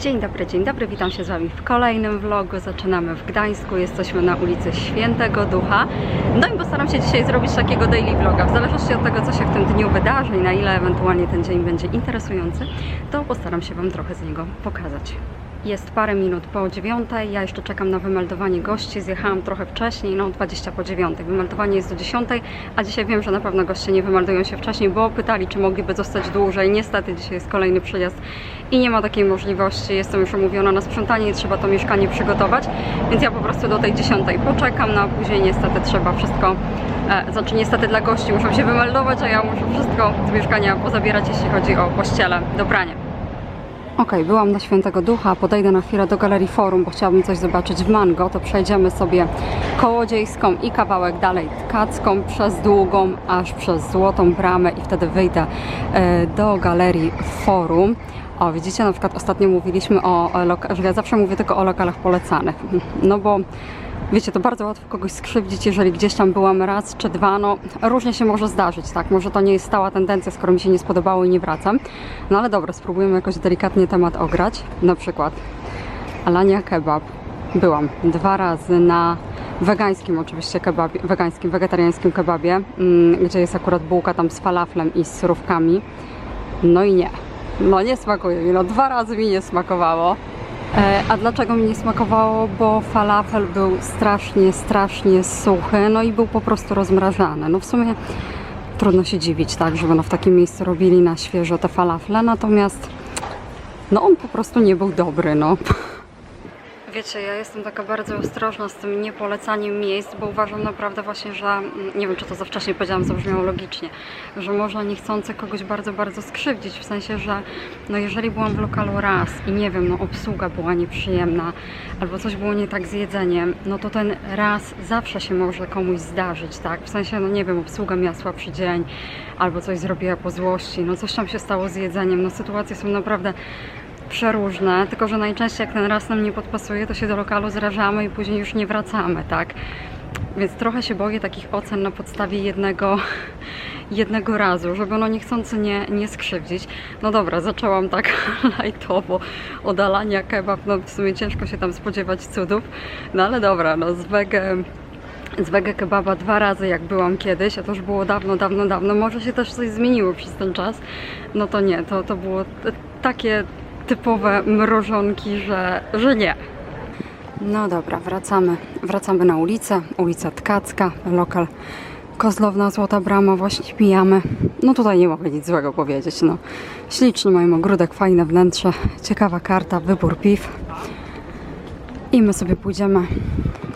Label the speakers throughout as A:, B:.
A: Dzień dobry, dzień dobry, witam się z Wami w kolejnym vlogu. Zaczynamy w Gdańsku, jesteśmy na ulicy Świętego Ducha. No i postaram się dzisiaj zrobić takiego daily vloga. W zależności od tego, co się w tym dniu wydarzy i na ile ewentualnie ten dzień będzie interesujący, to postaram się Wam trochę z niego pokazać. Jest parę minut po dziewiątej, ja jeszcze czekam na wymeldowanie gości, zjechałam trochę wcześniej, no 20 po dziewiątej. Wymeldowanie jest do 10, a dzisiaj wiem, że na pewno goście nie wymeldują się wcześniej, bo pytali, czy mogliby zostać dłużej. Niestety dzisiaj jest kolejny przyjazd i nie ma takiej możliwości. Jestem już umówiona na sprzątanie i trzeba to mieszkanie przygotować, więc ja po prostu do tej 10 poczekam, no a później niestety trzeba wszystko, e, znaczy niestety dla gości muszą się wymeldować, a ja muszę wszystko z mieszkania pozabierać, jeśli chodzi o pościele do prania. Okej, byłam na Świętego Ducha, podejdę na chwilę do Galerii Forum, bo chciałabym coś zobaczyć w Mango, to przejdziemy sobie Kołodziejską i kawałek dalej Tkacką przez Długą, aż przez Złotą Bramę i wtedy wyjdę e, do Galerii Forum. O, widzicie, na przykład ostatnio mówiliśmy o, że ja zawsze mówię tylko o lokalach polecanych, no bo Wiecie, to bardzo łatwo kogoś skrzywdzić, jeżeli gdzieś tam byłam raz czy dwa, no różnie się może zdarzyć, tak? Może to nie jest stała tendencja, skoro mi się nie spodobało i nie wracam. No ale dobra, spróbujemy jakoś delikatnie temat ograć. Na przykład Alania Kebab. Byłam dwa razy na wegańskim oczywiście kebabie, wegańskim, wegetariańskim kebabie, mm, gdzie jest akurat bułka tam z falaflem i z surówkami. No i nie. No nie smakuje mi, no dwa razy mi nie smakowało. E, A dlaczego mi nie smakowało? Bo falafel był strasznie, strasznie suchy, no i był po prostu rozmrażany. No w sumie trudno się dziwić, tak, żeby no w takim miejscu robili na świeżo te falafle, natomiast no on po prostu nie był dobry, no. Wiecie, ja jestem taka bardzo ostrożna z tym niepolecaniem miejsc, bo uważam naprawdę właśnie, że mm, nie wiem, czy to za wcześnie powiedziałam, zabrzmiało logicznie, że można niechcący kogoś bardzo, bardzo skrzywdzić, w sensie, że no jeżeli byłam w lokalu raz i nie wiem, no obsługa była nieprzyjemna, albo coś było nie tak z jedzeniem, no to ten raz zawsze się może komuś zdarzyć, tak? W sensie, no nie wiem, obsługa miała słabszy dzień, albo coś zrobiła po złości, no coś tam się stało z jedzeniem, no sytuacje są naprawdę przeróżne, tylko że najczęściej jak ten raz nam nie podpasuje, to się do lokalu zrażamy i później już nie wracamy, tak? Więc trochę się boję takich ocen na podstawie jednego, jednego razu, żeby no niechcący nie, nie skrzywdzić. No dobra, zaczęłam tak lajtowo od Alania kebab, no w sumie ciężko się tam spodziewać cudów, no ale dobra, no z wege z wege kebaba dwa razy jak byłam kiedyś, a to już było dawno, dawno, dawno, może się też coś zmieniło przez ten czas, no to nie, to, to było takie typowe mrożonki, że, że nie. No dobra, wracamy, wracamy na ulicę, ulica Tkacka, lokal Kozlowna Złota Brama, właśnie pijamy. No tutaj nie mogę nic złego powiedzieć, no. Śliczny mają ogródek, fajne wnętrze, ciekawa karta, wybór piw. I my sobie pójdziemy,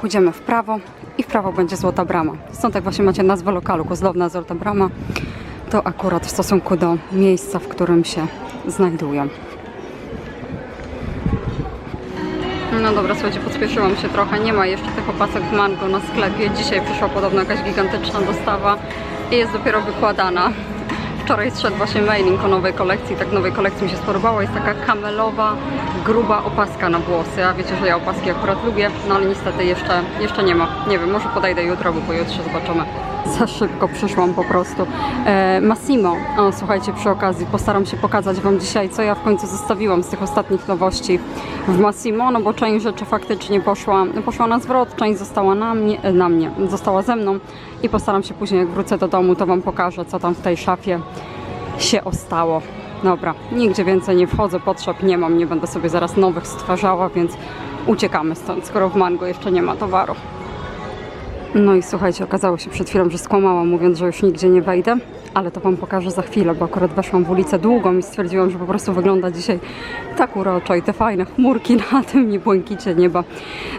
A: pójdziemy w prawo i w prawo będzie Złota Brama. Stąd jak właśnie macie nazwę lokalu Kozlowna Złota Brama, to akurat w stosunku do miejsca, w którym się znajdują. No dobra, słuchajcie, pospieszyłam się trochę. Nie ma jeszcze tych opasek w mango na sklepie. Dzisiaj przyszła podobno jakaś gigantyczna dostawa i jest dopiero wykładana. Wczoraj zszedł właśnie mailing o nowej kolekcji. Tak nowej kolekcji mi się spodobało. Jest taka kamelowa, gruba opaska na włosy. A wiecie, że ja opaski akurat lubię, no ale niestety jeszcze, jeszcze nie ma. Nie wiem, może podejdę jutro, albo pojutrze zobaczymy. Za szybko przyszłam po prostu. E, Massimo, o, słuchajcie, przy okazji postaram się pokazać Wam dzisiaj, co ja w końcu zostawiłam z tych ostatnich nowości w Massimo, no bo część rzeczy faktycznie poszła, poszła na zwrot, część została na mnie, e, na mnie, została ze mną i postaram się później, jak wrócę do domu, to Wam pokażę, co tam w tej szafie się ostało. Dobra, nigdzie więcej nie wchodzę, potrzeb nie mam, nie będę sobie zaraz nowych stwarzała, więc uciekamy stąd, skoro w Mango jeszcze nie ma towaru. No i słuchajcie, okazało się przed chwilą, że skłamałam mówiąc, że już nigdzie nie wejdę, ale to Wam pokażę za chwilę, bo akurat weszłam w ulicę długą i stwierdziłam, że po prostu wygląda dzisiaj tak uroczo i te fajne chmurki na tym niebłękicie nieba,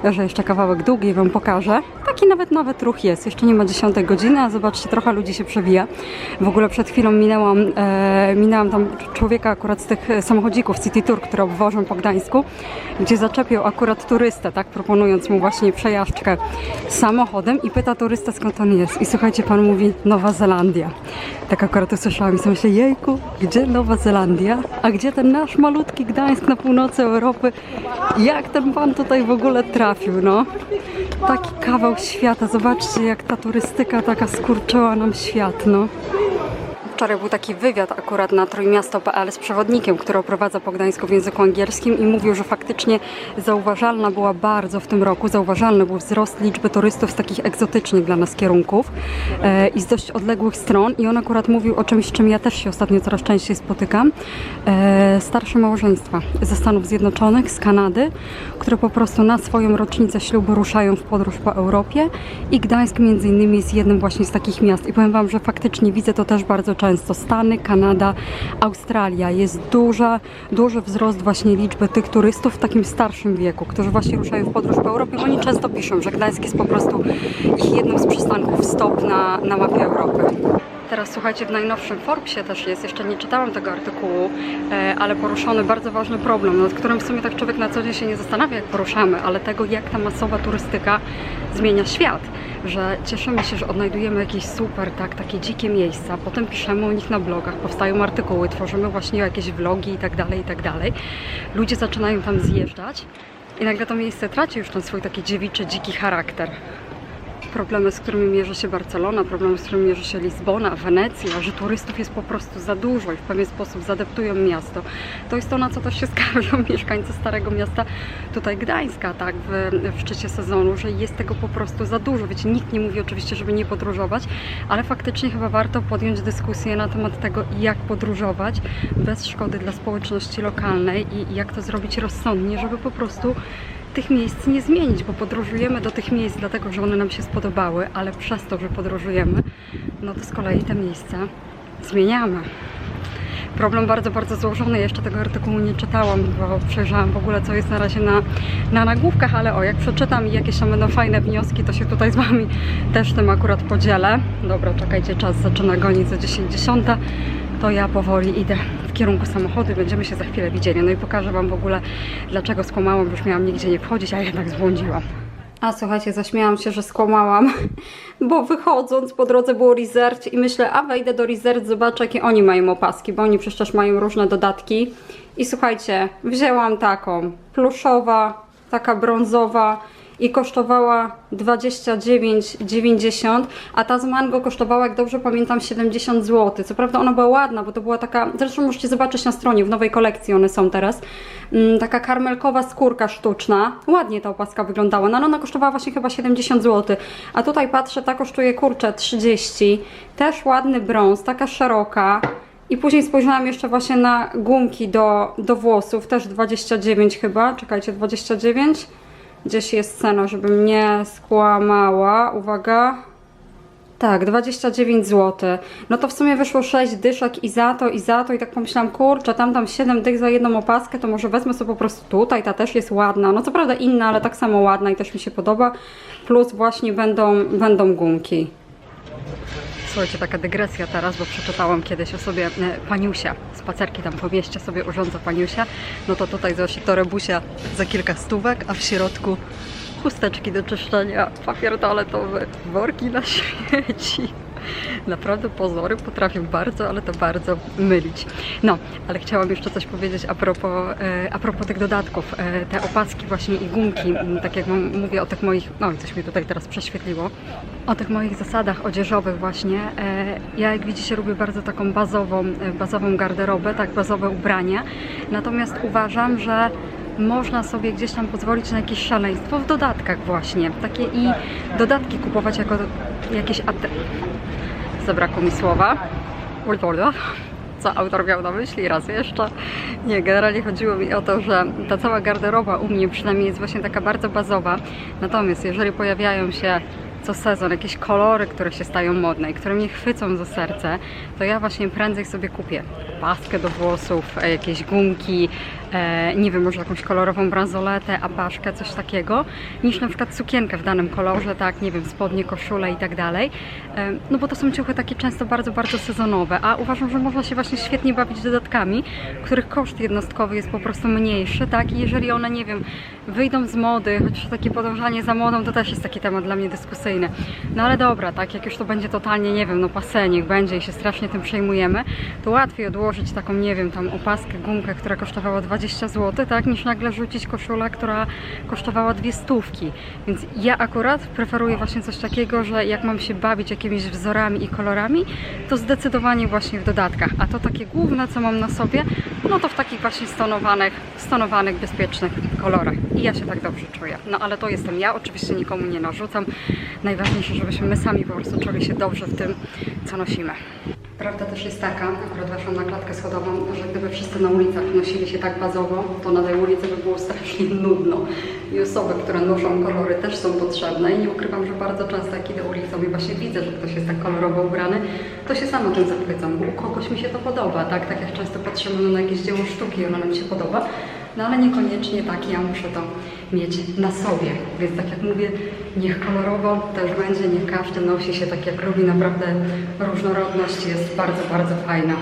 A: że jeszcze kawałek długi Wam pokażę. Taki nawet nawet ruch jest, jeszcze nie ma 10 godziny, a zobaczcie, trochę ludzi się przewija. W ogóle przed chwilą minęłam, e, minęłam tam człowieka akurat z tych samochodzików City Tour, które obwożą po Gdańsku, gdzie zaczepiał akurat turystę, tak, proponując mu właśnie przejażdżkę samochodem i pyta turystę skąd on jest. I słuchajcie, pan mówi Nowa Zelandia. Tak akurat usłyszałam i sobie myślę, jejku, gdzie Nowa Zelandia? A gdzie ten nasz malutki Gdańsk na północy Europy? Jak ten pan tutaj w ogóle trafił, no? Taki kawał świata, zobaczcie jak ta turystyka taka skurczyła nam świat, no. Wczoraj był taki wywiad akurat na trójmiasto.pl z przewodnikiem, który oprowadza po Gdańsku w języku angielskim i mówił, że faktycznie zauważalna była bardzo w tym roku, zauważalny był wzrost liczby turystów z takich egzotycznych dla nas kierunków e, i z dość odległych stron i on akurat mówił o czymś, czym ja też się ostatnio coraz częściej spotykam. E, starsze małżeństwa ze Stanów Zjednoczonych, z Kanady, które po prostu na swoją rocznicę ślubu ruszają w podróż po Europie i Gdańsk między innymi jest jednym właśnie z takich miast i powiem Wam, że faktycznie widzę to też bardzo często. Stany, Kanada, Australia. Jest duża, duży wzrost właśnie liczby tych turystów w takim starszym wieku, którzy właśnie ruszają w podróż po Europie. Oni często piszą, że Gdańsk jest po prostu ich jednym z przystanków stop na, na mapie Europy. Teraz słuchajcie, w najnowszym Forbesie też jest, jeszcze nie czytałam tego artykułu, e, ale poruszony bardzo ważny problem, nad którym w sumie tak człowiek na co dzień się nie zastanawia, jak poruszamy, ale tego, jak ta masowa turystyka zmienia świat. Że cieszymy się, że odnajdujemy jakieś super, tak, takie dzikie miejsca, potem piszemy o nich na blogach, powstają artykuły, tworzymy właśnie jakieś vlogi i tak dalej, i tak dalej. Ludzie zaczynają tam zjeżdżać i nagle to miejsce traci już ten swój taki dziewiczy, dziki charakter problemy, z którymi mierzy się Barcelona, problemy, z którymi mierzy się Lizbona, Wenecja, że turystów jest po prostu za dużo i w pewien sposób zadeptują miasto. To jest to, na co też się skarżą mieszkańcy Starego Miasta, tutaj Gdańska, tak, w, w szczycie sezonu, że jest tego po prostu za dużo. Wiecie, nikt nie mówi oczywiście, żeby nie podróżować, ale faktycznie chyba warto podjąć dyskusję na temat tego, jak podróżować bez szkody dla społeczności lokalnej i jak to zrobić rozsądnie, żeby po prostu tych miejsc nie zmienić, bo podróżujemy do tych miejsc dlatego, że one nam się spodobały, ale przez to, że podróżujemy, no to z kolei te miejsca zmieniamy. Problem bardzo, bardzo złożony. Jeszcze tego artykułu nie czytałam, bo przejrzałam w ogóle, co jest na razie na, na nagłówkach, ale o, jak przeczytam i jakieś tam będą fajne wnioski, to się tutaj z Wami też tym akurat podzielę. Dobra, czekajcie, czas zaczyna gonić za 10.10 to ja powoli idę w kierunku samochodu będziemy się za chwilę widzieli. No i pokażę Wam w ogóle, dlaczego skłamałam, już miałam nigdzie nie wchodzić, a jednak zbłądziłam. A słuchajcie, zaśmiałam się, że skłamałam, bo wychodząc po drodze było Research i myślę, a wejdę do Research, zobaczę jakie oni mają opaski, bo oni przecież mają różne dodatki. I słuchajcie, wzięłam taką, pluszowa, taka brązowa i kosztowała 29,90, a ta z mango kosztowała, jak dobrze pamiętam, 70 zł. Co prawda ona była ładna, bo to była taka, zresztą możecie zobaczyć na stronie, w nowej kolekcji one są teraz, mm, taka karmelkowa skórka sztuczna. Ładnie ta opaska wyglądała, no ale ona kosztowała właśnie chyba 70 zł. A tutaj patrzę, ta kosztuje kurczę 30. Też ładny brąz, taka szeroka. I później spojrzałam jeszcze właśnie na gumki do, do włosów, też 29 chyba, czekajcie, 29? Gdzieś jest cena, żebym nie skłamała. Uwaga. Tak, 29 zł. No to w sumie wyszło 6 dyszek i za to, i za to. I tak pomyślałam, kurczę, tam tam 7 dych za jedną opaskę, to może wezmę sobie po prostu tutaj. Ta też jest ładna. No co prawda inna, ale tak samo ładna i też mi się podoba. Plus właśnie będą, będą gumki. Słuchajcie, taka dygresja teraz, bo przeczytałam kiedyś o sobie e, Paniusia. Spacerki tam po mieście sobie urządza Paniusia. No to tutaj zobaczcie torebusia za kilka stówek, a w środku chusteczki do czyszczenia, papier toaletowy, worki na śmieci. Naprawdę pozory potrafią bardzo, ale to bardzo mylić. No, ale chciałam jeszcze coś powiedzieć a propos, e, a propos tych dodatków. E, te opaski właśnie i gumki, tak jak mówię o tych moich, no i coś mi tutaj teraz prześwietliło, o tych moich zasadach odzieżowych właśnie. E, ja jak widzicie robię bardzo taką bazową, bazową garderobę, tak bazowe ubrania. Natomiast uważam, że można sobie gdzieś tam pozwolić na jakieś szaleństwo w dodatkach właśnie. Takie i dodatki kupować jako jakieś zabrakło mi słowa. Co autor miał na myśli? Raz jeszcze. Nie, generalnie chodziło mi o to, że ta cała garderoba u mnie przynajmniej jest właśnie taka bardzo bazowa. Natomiast jeżeli pojawiają się co sezon jakieś kolory, które się stają modne i które mnie chwycą za serce, to ja właśnie prędzej sobie kupię paskę do włosów, e, jakieś gumki, e, nie wiem, może jakąś kolorową bransoletę, apaszkę, coś takiego, niż na przykład sukienkę w danym kolorze, tak, nie wiem, spodnie, koszule i tak dalej. E, No bo to są ciuchy takie często bardzo, bardzo sezonowe, a uważam, że można się właśnie świetnie bawić dodatkami, których koszt jednostkowy jest po prostu mniejszy, tak, i jeżeli one, nie wiem, wyjdą z mody, chociaż takie podążanie za modą to też jest taki temat dla mnie dyskusyjny. No ale dobra, tak, jak już to będzie totalnie, nie wiem, no pase, niech będzie i się strasznie tym przejmujemy, to łatwiej odłożyć włożyć taką, nie wiem, tam opaskę, gumkę, która kosztowała 20 zł, tak, niż nagle rzucić koszulę, która kosztowała dwie stówki. Więc ja akurat preferuję właśnie coś takiego, że jak mam się bawić jakimiś wzorami i kolorami, to zdecydowanie właśnie w dodatkach. A to takie główne, co mam na sobie, no to w takich właśnie stonowanych, stonowanych, bezpiecznych kolorach. I ja się tak dobrze czuję. No ale to jestem ja, oczywiście nikomu nie narzucam. Najważniejsze, żebyśmy my sami po prostu czuli się dobrze w tym, co nosimy. Prawda też jest taka, akurat weszłam na klatkę schodową, że gdyby wszyscy na ulicach nosili się tak bazowo, to na tej ulicy by było strasznie nudno. I osoby, które noszą kolory też są potrzebne i nie ukrywam, że bardzo często jak idę ulicą i właśnie widzę, że ktoś jest tak kolorowo ubrany, to się sama tym zachwycam, bo u kogoś mi się to podoba, tak? Tak jak często patrzymy na jakieś dzieło sztuki i ono nam się podoba, no ale niekoniecznie tak ja muszę to mieć na sobie. Więc tak jak mówię, niech kolorowo też będzie, niech każdy nosi się tak jak lubi. Naprawdę różnorodność jest bardzo, bardzo fajna.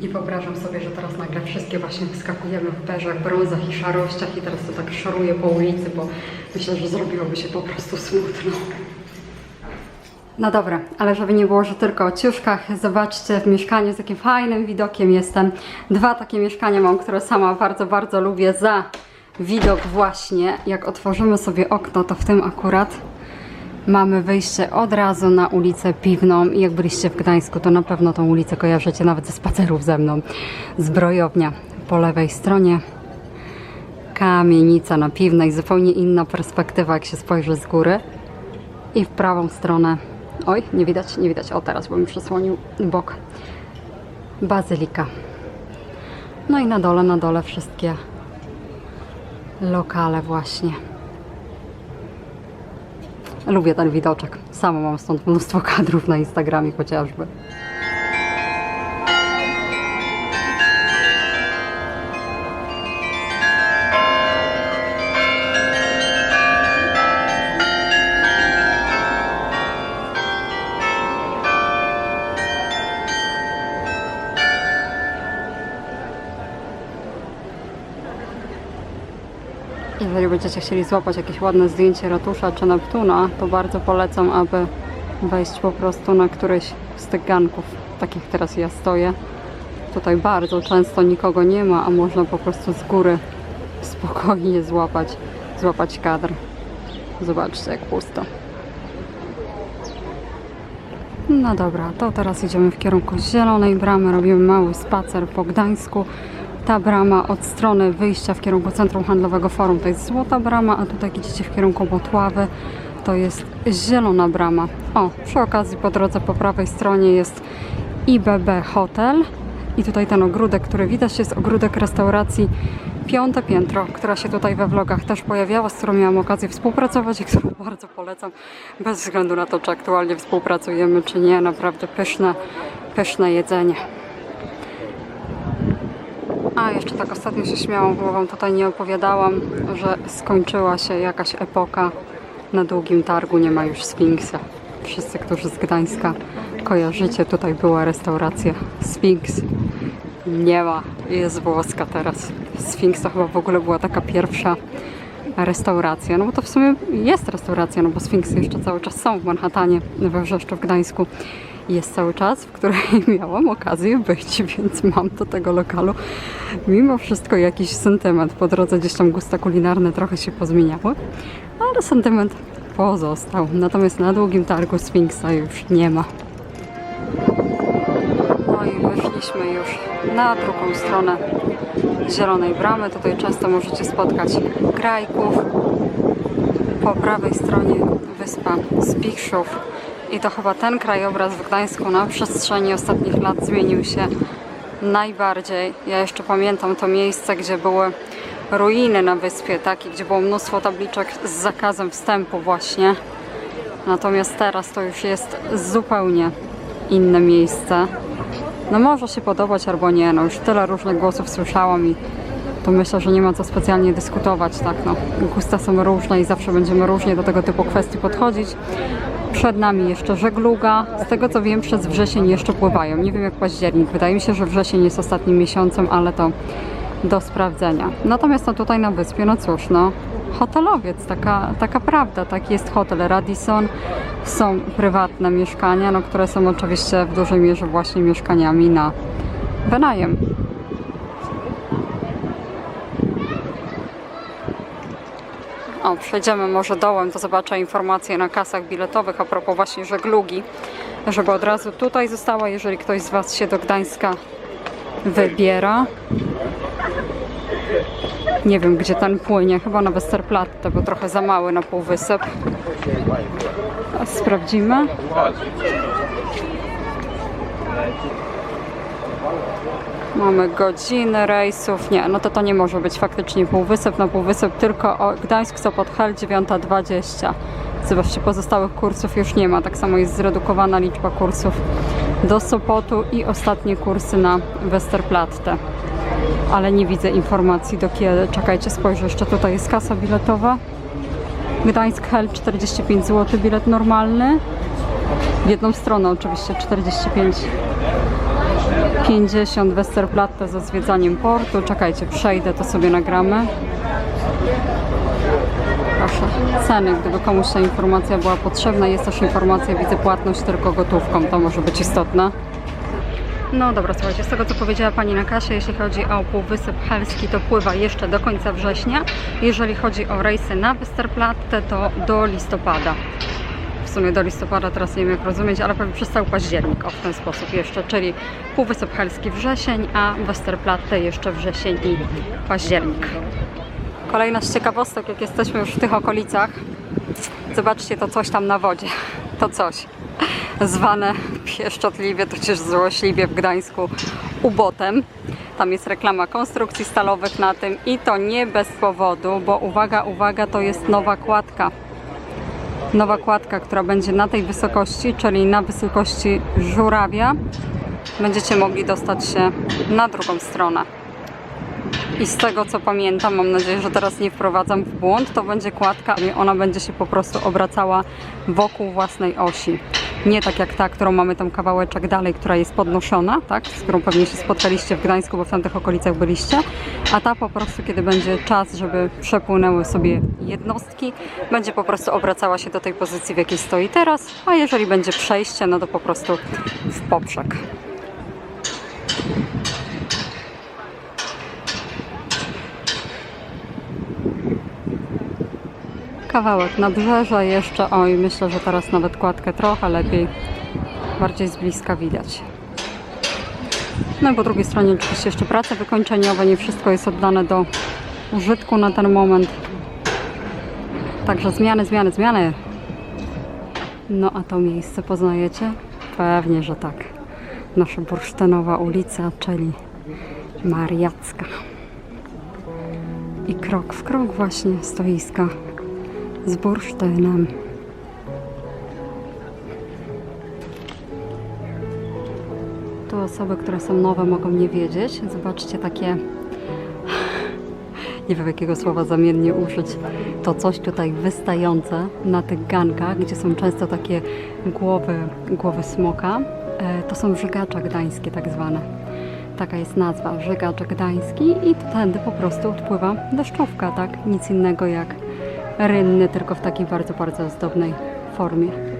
A: I wyobrażam sobie, że teraz nagle wszystkie właśnie wyskakujemy w beżach, brązach i szarościach i teraz to tak szoruje po ulicy, bo myślę, że zrobiłoby się po prostu smutno. No dobra, ale żeby nie było, że tylko o ciuszkach, zobaczcie w mieszkaniu z jakim fajnym widokiem jestem. Dwa takie mieszkania mam, które sama bardzo, bardzo lubię za widok właśnie. Jak otworzymy sobie okno, to w tym akurat mamy wyjście od razu na ulicę Piwną i jak byliście w Gdańsku, to na pewno tą ulicę kojarzycie nawet ze spacerów ze mną. Zbrojownia po lewej stronie, kamienica na Piwnej, zupełnie inna perspektywa jak się spojrzy z góry i w prawą stronę. Oj, nie widać, nie widać. O, teraz bym przesłonił bok. Bazylika. No i na dole, na dole wszystkie lokale właśnie. Lubię ten widoczek. Sama mam stąd mnóstwo kadrów na Instagramie chociażby. Będziecie chcieli złapać jakieś ładne zdjęcie ratusza czy Neptuna, to bardzo polecam, aby wejść po prostu na któryś z tych ganków, tak jak teraz ja stoję. Tutaj bardzo często nikogo nie ma, a można po prostu z góry spokojnie złapać, złapać kadr. Zobaczcie jak pusto. No dobra, to teraz idziemy w kierunku Zielonej Bramy, robimy mały spacer po Gdańsku. Ta brama od strony wyjścia w kierunku Centrum Handlowego Forum to jest Złota Brama, a tutaj idziecie w kierunku Botławy to jest Zielona Brama. O, przy okazji po drodze po prawej stronie jest IBB Hotel i tutaj ten ogródek, który widać jest ogródek restauracji Piąte Piętro, która się tutaj we vlogach też pojawiała, z którą miałam okazję współpracować i którą bardzo polecam, bez względu na to, czy aktualnie współpracujemy, czy nie. Naprawdę pyszne, pyszne jedzenie. A jeszcze tak ostatnio się śmiałam, bo wam tutaj nie opowiadałam, że skończyła się jakaś epoka. Na długim targu nie ma już Sfinksa. Wszyscy, którzy z Gdańska kojarzycie, tutaj była restauracja Sfinks. Nie ma, jest włoska teraz. Sfinks to chyba w ogóle była taka pierwsza restauracja. No bo to w sumie jest restauracja, no bo Sfinksy jeszcze cały czas są w Manhattanie, we Wrzeszczu, w Gdańsku jest cały czas, w której miałam okazję być, więc mam do tego lokalu mimo wszystko jakiś sentyment. Po drodze gdzieś tam gusta kulinarne trochę się pozmieniały, ale sentyment pozostał. Natomiast na długim targu Sfinksa już nie ma. No i wyszliśmy już na drugą stronę Zielonej Bramy. Tutaj często możecie spotkać grajków. Po prawej stronie wyspa Spichrzów. I to chyba ten krajobraz w Gdańsku na przestrzeni ostatnich lat zmienił się najbardziej. Ja jeszcze pamiętam to miejsce, gdzie były ruiny na wyspie, tak, i gdzie było mnóstwo tabliczek z zakazem wstępu właśnie. Natomiast teraz to już jest zupełnie inne miejsce. No może się podobać albo nie, no już tyle różnych głosów słyszałam i to myślę, że nie ma co specjalnie dyskutować, tak no. Gusta są różne i zawsze będziemy różnie do tego typu kwestii podchodzić. Przed nami jeszcze żegluga. Z tego co wiem, przez wrzesień jeszcze pływają. Nie wiem jak październik. Wydaje mi się, że wrzesień jest ostatnim miesiącem, ale to do sprawdzenia. Natomiast no tutaj na wyspie, no cóż, no hotelowiec, taka, taka prawda, tak jest hotel Radisson, są prywatne mieszkania, no które są oczywiście w dużej mierze właśnie mieszkaniami na wynajem. O, przejdziemy może dołem, to zobaczę informacje na kasach biletowych a propos właśnie żeglugi, żeby od razu tutaj została, jeżeli ktoś z Was się do Gdańska wybiera. Nie wiem, gdzie ten płynie, chyba na Westerplatte, bo trochę za mały na półwysep. Sprawdzimy. Mamy godziny rejsów. Nie, no to to nie może być faktycznie półwysep. Na półwysep tylko o Gdańsk, Sopot, Hel 9.20. Zobaczcie, pozostałych kursów już nie ma. Tak samo jest zredukowana liczba kursów do Sopotu i ostatnie kursy na Westerplatte. Ale nie widzę informacji do kiedy. Czekajcie, spojrzę, jeszcze tutaj jest kasa biletowa. Gdańsk Hel 45 zł, bilet normalny. W jedną stronę oczywiście 45 50 Westerplatte za zwiedzaniem portu. Czekajcie, przejdę, to sobie nagramy. Proszę, ceny, gdyby komuś ta informacja była potrzebna. Jest też informacja, widzę płatność tylko gotówką, to może być istotne. No dobra, słuchajcie, z tego co powiedziała Pani na kasie, jeśli chodzi o Półwysep Helski, to pływa jeszcze do końca września. Jeżeli chodzi o rejsy na Westerplatte, to do listopada. Sumie do listopada, teraz nie wiem jak rozumieć, ale pewnie przez cały październik, o w ten sposób jeszcze, czyli Półwysep Helski wrzesień, a Westerplatte jeszcze wrzesień i październik. Kolejna z ciekawostek, jak jesteśmy już w tych okolicach, zobaczcie to coś tam na wodzie. To coś zwane pieszczotliwie, tudzież złośliwie w Gdańsku ubotem. Tam jest reklama konstrukcji stalowych na tym i to nie bez powodu, bo uwaga, uwaga, to jest nowa kładka. Nowa kładka, która będzie na tej wysokości, czyli na wysokości żurawia. Będziecie mogli dostać się na drugą stronę. I z tego co pamiętam, mam nadzieję, że teraz nie wprowadzam w błąd, to będzie kładka, i ona będzie się po prostu obracała wokół własnej osi. Nie tak jak ta, którą mamy tam kawałeczek dalej, która jest podnoszona, tak? z którą pewnie się spotkaliście w Gdańsku, bo w tamtych okolicach byliście. A ta po prostu, kiedy będzie czas, żeby przepłynęły sobie jednostki, będzie po prostu obracała się do tej pozycji, w jakiej stoi teraz. A jeżeli będzie przejście, no to po prostu w poprzek. Kawałek nabrzeża jeszcze, oj, myślę, że teraz nawet kładkę trochę lepiej, bardziej z bliska widać. No i po drugiej stronie oczywiście jeszcze prace wykończeniowe, nie wszystko jest oddane do użytku na ten moment. Także zmiany, zmiany, zmiany. No a to miejsce poznajecie? Pewnie, że tak. Nasza bursztynowa ulica, czyli Mariacka. I krok w krok właśnie stoiska z bursztynem. Tu osoby, które są nowe, mogą nie wiedzieć. Zobaczcie takie. Nie wiem jakiego słowa zamiennie użyć. To coś tutaj wystające na tych gankach, gdzie są często takie głowy, głowy smoka. E, To są żygacze gdańskie, tak zwane. Taka jest nazwa, żygacz gdański i tędy po prostu odpływa deszczówka, tak? Nic innego jak rynny, tylko w takiej bardzo, bardzo ozdobnej formie.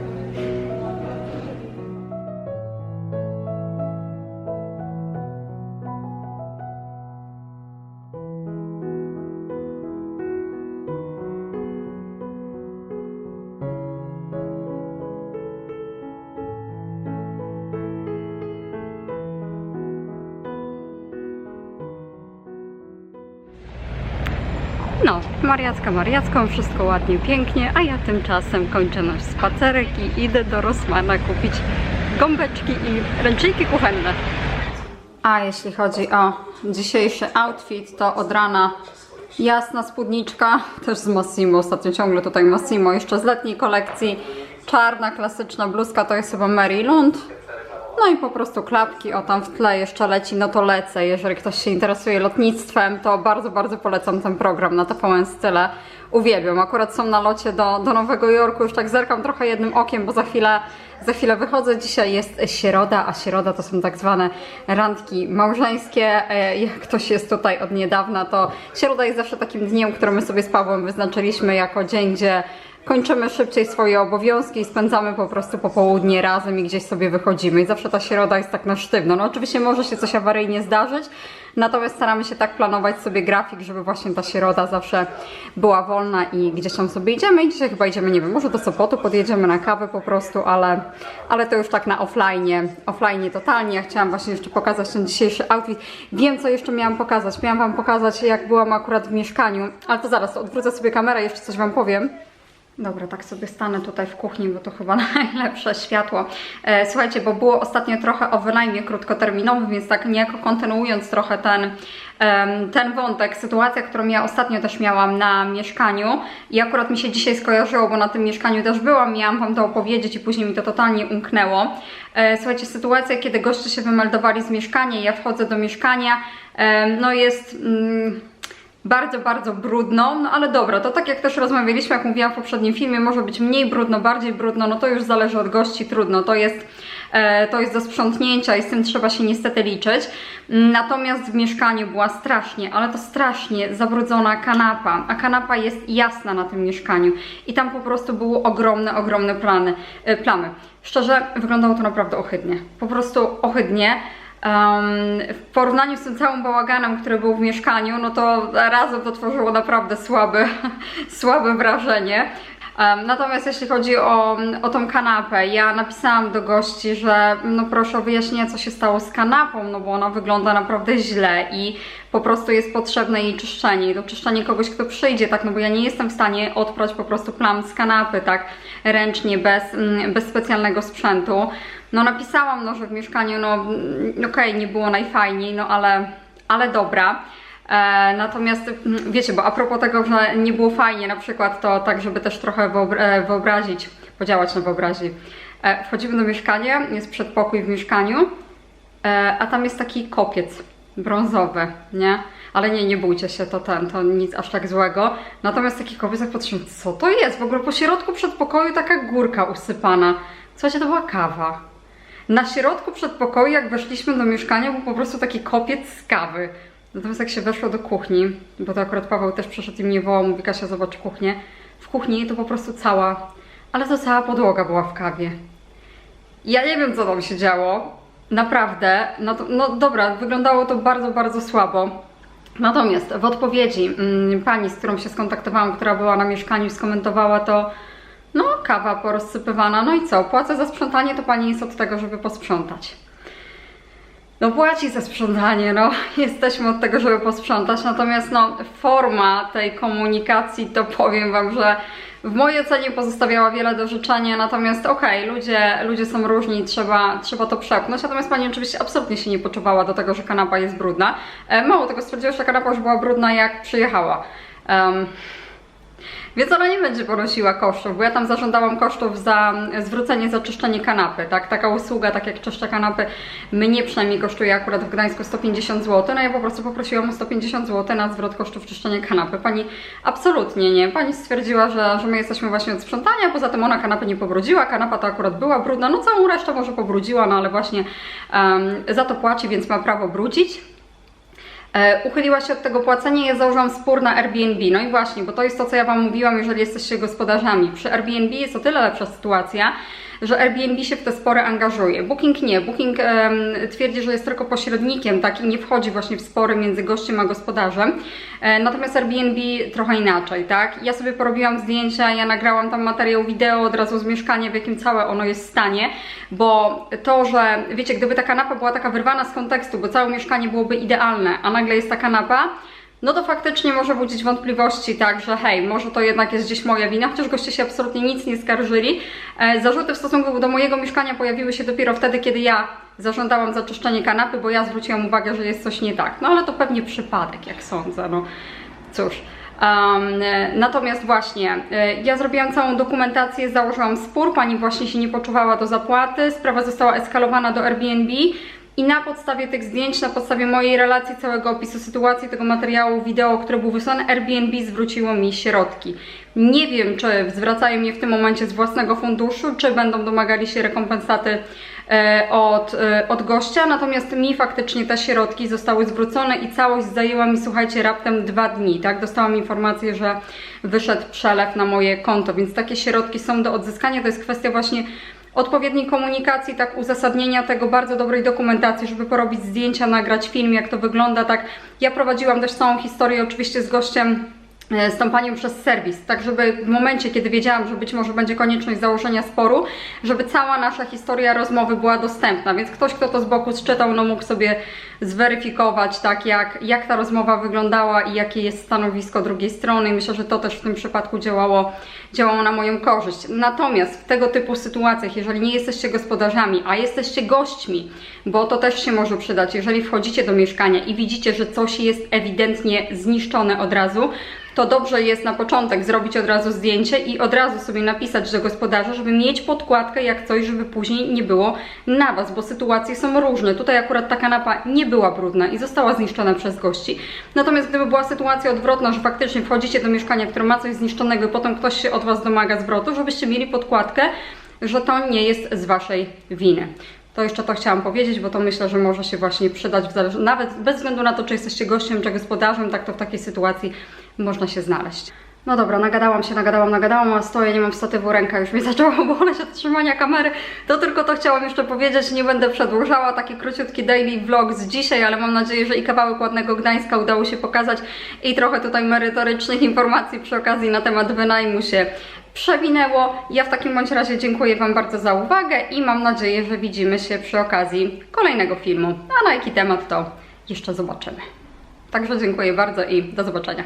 A: Mariacka Mariacką, wszystko ładnie, pięknie, a ja tymczasem kończę nasz spacerek i idę do Rosmana kupić gąbeczki i ręczniki kuchenne. A jeśli chodzi o dzisiejszy outfit, to od rana jasna spódniczka, też z Massimo, ostatnio ciągle tutaj Massimo, jeszcze z letniej kolekcji, czarna klasyczna bluzka, to jest chyba Mary Lund. No i po prostu klapki, o tam w tle jeszcze leci, no to lecę. Jeżeli ktoś się interesuje lotnictwem, to bardzo, bardzo polecam ten program na TVN Style. Uwielbiam, akurat są na locie do, do Nowego Jorku, już tak zerkam trochę jednym okiem, bo za chwilę, za chwilę wychodzę. Dzisiaj jest środa, a środa to są tak zwane randki małżeńskie. E, Jak ktoś jest tutaj od niedawna, to środa jest zawsze takim dniem, który my sobie z Pawłem wyznaczyliśmy jako dzień, gdzie kończymy szybciej swoje obowiązki i spędzamy po prostu popołudnie razem i gdzieś sobie wychodzimy. I zawsze ta środa jest tak na sztywno. No oczywiście może się coś awaryjnie zdarzyć, natomiast staramy się tak planować sobie grafik, żeby właśnie ta środa zawsze była wolna i gdzieś tam sobie idziemy. I dzisiaj chyba idziemy, nie wiem, może do Sopotu podjedziemy na kawę po prostu, ale, ale to już tak na offline, offline totalnie. Ja chciałam właśnie jeszcze pokazać ten dzisiejszy outfit. Wiem, co jeszcze miałam pokazać. Miałam Wam pokazać, jak byłam akurat w mieszkaniu, ale to zaraz, odwrócę sobie kamerę jeszcze coś Wam powiem. Dobra, tak sobie stanę tutaj w kuchni, bo to chyba najlepsze światło. E, słuchajcie, bo było ostatnio trochę o wynajmie krótkoterminowym, więc tak niejako kontynuując trochę ten, ten wątek, sytuacja, którą ja ostatnio też miałam na mieszkaniu i akurat mi się dzisiaj skojarzyło, bo na tym mieszkaniu też byłam, miałam Wam to opowiedzieć i później mi to totalnie umknęło. E, słuchajcie, sytuacja, kiedy goście się wymeldowali z mieszkania, ja wchodzę do mieszkania, no jest... Mm, bardzo, bardzo brudno, no ale dobra, to tak jak też rozmawialiśmy, jak mówiłam w poprzednim filmie, może być mniej brudno, bardziej brudno, no to już zależy od gości, trudno, to jest, e, to jest do sprzątnięcia i z tym trzeba się niestety liczyć. Natomiast w mieszkaniu była strasznie, ale to strasznie zabrudzona kanapa, a kanapa jest jasna na tym mieszkaniu i tam po prostu były ogromne, ogromne plany, e, plamy. Szczerze, wyglądało to naprawdę ohydnie, po prostu ohydnie. W porównaniu z tym całym bałaganem, który był w mieszkaniu, no to razem to tworzyło naprawdę słabe, słabe wrażenie. Natomiast jeśli chodzi o, o tą kanapę, ja napisałam do gości, że no proszę o wyjaśnienie, co się stało z kanapą, no bo ona wygląda naprawdę źle i po prostu jest potrzebne jej czyszczenie. I to czyszczenie kogoś, kto przyjdzie, tak, no bo ja nie jestem w stanie odprać po prostu plam z kanapy, tak, ręcznie, bez, mm, bez specjalnego sprzętu. No napisałam, no, że w mieszkaniu, no okej, okay, nie było najfajniej, no ale, ale dobra. E, natomiast mm, wiecie, bo a propos tego, że nie było fajnie, na przykład to tak, żeby też trochę e, wyobrazić, podziałać na wyobraźni. E, wchodzimy do mieszkania, jest przedpokój w mieszkaniu, a tam jest taki kopiec brązowy, nie? Ale nie, nie bójcie się, to ten, to nic aż tak złego. Natomiast taki kopiec, jak patrzymy, co to jest? W ogóle po środku przedpokoju taka górka usypana. Słuchajcie, to była kawa. Na środku przedpokoju, jak weszliśmy do mieszkania, był po prostu taki kopiec z kawy. Natomiast jak się weszło do kuchni, bo to akurat Paweł też przyszedł i mnie wołał, mówi Kasia, zobacz kuchnię. W kuchni to po prostu cała, ale to cała podłoga była w kawie. Ja nie wiem, co tam się działo. Naprawdę, no, to, no dobra, wyglądało to bardzo, bardzo słabo. Natomiast w odpowiedzi mm, pani, z którą się skontaktowałam, która była na mieszkaniu, skomentowała to, no kawa porozsypywana, no i co, płacę za sprzątanie, to pani jest od tego, żeby posprzątać no płaci za sprzątanie, no jesteśmy od tego, żeby posprzątać, natomiast no forma tej komunikacji to powiem Wam, że w mojej ocenie pozostawiała wiele do życzenia, natomiast okej, okay, ludzie, ludzie są różni, trzeba, trzeba to przepchnąć, natomiast Pani oczywiście absolutnie się nie poczuwała do tego, że kanapa jest brudna. E, mało tego stwierdziła, że kanapa już była brudna jak przyjechała. Um, więc ona nie będzie ponosiła kosztów, bo ja tam zażądałam kosztów za zwrócenie za czyszczenie kanapy, tak? Taka usługa, tak jak czyszczę kanapy, mnie przynajmniej kosztuje akurat w Gdańsku 150 zł, no ja po prostu poprosiłam o 150 zł na zwrot kosztów czyszczenia kanapy. Pani absolutnie nie. Pani stwierdziła, że, że my jesteśmy właśnie od sprzątania, poza tym ona kanapy nie pobrudziła, kanapa to akurat była brudna, no całą resztę może pobrudziła, no ale właśnie um, za to płaci, więc ma prawo brudzić. E, uchyliła się od tego płacenia i ja założyłam spór na Airbnb. No i właśnie, bo to jest to, co ja Wam mówiłam, jeżeli jesteście gospodarzami. Przy Airbnb jest o tyle lepsza sytuacja, że Airbnb się w te spory angażuje. Booking nie. Booking twierdzi, że jest tylko pośrednikiem, tak, i nie wchodzi właśnie w spory między gościem a gospodarzem. E, natomiast Airbnb trochę inaczej, tak. Ja sobie porobiłam zdjęcia, ja nagrałam tam materiał wideo od razu z mieszkania, w jakim całe ono jest stanie, bo to, że wiecie, gdyby ta kanapa była taka wyrwana z kontekstu, bo całe mieszkanie byłoby idealne, a nagle jest ta kanapa, no to faktycznie może budzić wątpliwości, tak, że hej, może to jednak jest gdzieś moja wina, chociaż goście się absolutnie nic nie skarżyli. E, zarzuty w stosunku do mojego mieszkania pojawiły się dopiero wtedy, kiedy ja zażądałam zaczyszczenie kanapy, bo ja zwróciłam uwagę, że jest coś nie tak. No ale to pewnie przypadek, jak sądzę, no cóż. Um, natomiast właśnie, e, ja zrobiłam całą dokumentację, założyłam spór, pani właśnie się nie poczuwała do zapłaty, sprawa została eskalowana do Airbnb, i na podstawie tych zdjęć, na podstawie mojej relacji, całego opisu sytuacji, tego materiału wideo, który był wysłany, Airbnb zwróciło mi środki. Nie wiem, czy zwracają je w tym momencie z własnego funduszu, czy będą domagali się rekompensaty e, od, e, od gościa, natomiast mi faktycznie te środki zostały zwrócone i całość zajęła mi, słuchajcie, raptem dwa dni, tak? Dostałam informację, że wyszedł przelew na moje konto, więc takie środki są do odzyskania, to jest kwestia właśnie odpowiedniej komunikacji, tak uzasadnienia tego, bardzo dobrej dokumentacji, żeby porobić zdjęcia, nagrać film, jak to wygląda, tak. Ja prowadziłam też całą historię oczywiście z gościem z tą panią przez serwis, tak żeby w momencie, kiedy wiedziałam, że być może będzie konieczność założenia sporu, żeby cała nasza historia rozmowy była dostępna, więc ktoś, kto to z boku czytał, no mógł sobie zweryfikować, tak, jak, jak ta rozmowa wyglądała i jakie jest stanowisko drugiej strony. I myślę, że to też w tym przypadku działało, działało na moją korzyść. Natomiast w tego typu sytuacjach, jeżeli nie jesteście gospodarzami, a jesteście gośćmi, bo to też się może przydać, jeżeli wchodzicie do mieszkania i widzicie, że coś jest ewidentnie zniszczone od razu, to dobrze jest na początek zrobić od razu zdjęcie i od razu sobie napisać do gospodarza, żeby mieć podkładkę jak coś, żeby później nie było na Was, bo sytuacje są różne. Tutaj akurat ta kanapa nie była brudna i została zniszczona przez gości. Natomiast gdyby była sytuacja odwrotna, że faktycznie wchodzicie do mieszkania, które ma coś zniszczonego i potem ktoś się od Was domaga zwrotu, żebyście mieli podkładkę, że to nie jest z Waszej winy. To jeszcze to chciałam powiedzieć, bo to myślę, że może się właśnie przydać, nawet bez względu na to, czy jesteście gościem, czy gospodarzem, tak to w takiej sytuacji można się znaleźć. No dobra, nagadałam się, nagadałam, nagadałam, a stoję, nie mam statywu, ręka już mi zaczęła boleć od trzymania kamery. To tylko to chciałam jeszcze powiedzieć, nie będę przedłużała, taki króciutki daily vlog z dzisiaj, ale mam nadzieję, że i kawałek ładnego Gdańska udało się pokazać i trochę tutaj merytorycznych informacji przy okazji na temat wynajmu się przewinęło. Ja w takim bądź razie dziękuję Wam bardzo za uwagę i mam nadzieję, że widzimy się przy okazji kolejnego filmu. A na jaki temat to jeszcze zobaczymy. Także dziękuję bardzo i do zobaczenia.